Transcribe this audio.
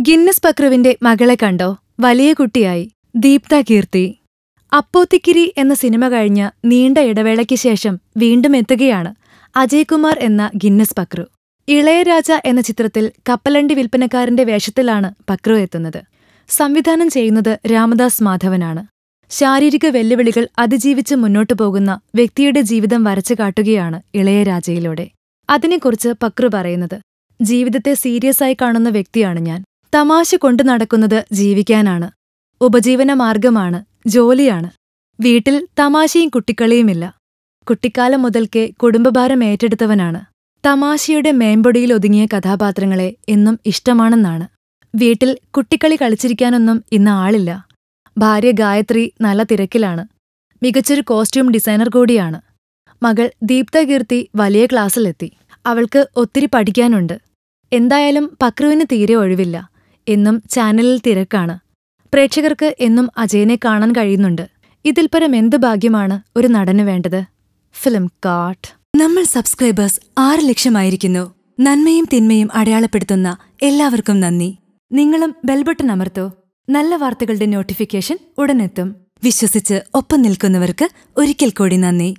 Guinness പക്രുവിന്റെ മകളെ കണ്ടോ? വലിയ കുട്ടിയായി. ദീപ്ത കീർത്തി. അപ്പോത്തിക്കിരി എന്ന സിനിമ കഴിഞ്ഞ നീണ്ട ഇടവേളയ്ക്ക് ശേഷം വീണ്ടും എത്തുകയാണ് അജയ്കുമാർ എന്ന ഗിന്നസ് പക്രു. ഇളയരാജ എന്ന ചിത്രത്തിൽ കപ്പലണ്ടി വിൽപ്പനക്കാരന്റെ വേഷത്തിലാണ് പക്രു എത്തുന്നത്. സംവിധാനം ചെയ്യുന്നത് രാമദാസ് മാധവനാണ്. ശാരീരിക വെല്ലുവിളികൾ അതിജീവിച്ച് മുന്നോട്ടു പോകുന്ന വ്യക്തിയുടെ ജീവിതം വരച്ചു കാട്ടുകയാണ് ഇളയരാജയിലൂടെ. അതിനെക്കുറിച്ച് പക്രു പറയുന്നത് ജീവിതത്തെ സീരിയസായി കാണുന്ന വ്യക്തിയാണ് ഞാൻ. തമാശ കൊണ്ടു നടക്കുന്നത് ജീവിക്കാനാണ്. ഉപജീവന മാർഗമാണ് ജോലിയാണ്. വീട്ടിൽ തമാശയും കുട്ടിക്കളിയുമില്ല. കുട്ടിക്കാലം മുതൽക്കേ കുടുംബഭാരം ഏറ്റെടുത്തവനാണ്. തമാശയുടെ മേമ്പൊടിയിൽ ഒതുങ്ങിയ കഥാപാത്രങ്ങളെ എന്നും ഇഷ്ടമാണെന്നാണ്. വീട്ടിൽ കുട്ടിക്കളി കളിച്ചിരിക്കാനൊന്നും ഇന്ന് ആളില്ല. ഭാര്യ ഗായത്രി നല്ല തിരക്കിലാണ്. മികച്ചൊരു കോസ്റ്റ്യൂം ഡിസൈനർ കൂടിയാണ്. മകൾ ദീപ്തകീർത്തി വലിയ ക്ലാസ്സിലെത്തി. അവൾക്ക് ഒത്തിരി പഠിക്കാനുണ്ട്. എന്തായാലും പക്രുവിന് തീരെ ഒഴിവില്ല. എന്നും ചാനലിൽ തിരക്കാണ്. പ്രേക്ഷകർക്ക് എന്നും അജയനെ കാണാൻ കഴിയുന്നുണ്ട്. ഇതിൽ പരം എന്ത് ഭാഗ്യമാണ് ഒരു നടന് വേണ്ടത്? ഫിലിം കാട്ട് നമ്മൾ സബ്സ്ക്രൈബേഴ്സ് ആറ് ലക്ഷമായിരിക്കുന്നു. നന്മയും തിന്മയും അടയാളപ്പെടുത്തുന്ന എല്ലാവർക്കും നന്ദി. നിങ്ങളും ബെൽബട്ടൺ അമർത്തോ. നല്ല വാർത്തകളുടെ നോട്ടിഫിക്കേഷൻ ഉടനെത്തും. വിശ്വസിച്ച് ഒപ്പം നിൽക്കുന്നവർക്ക് ഒരിക്കൽ കൂടി നന്ദി.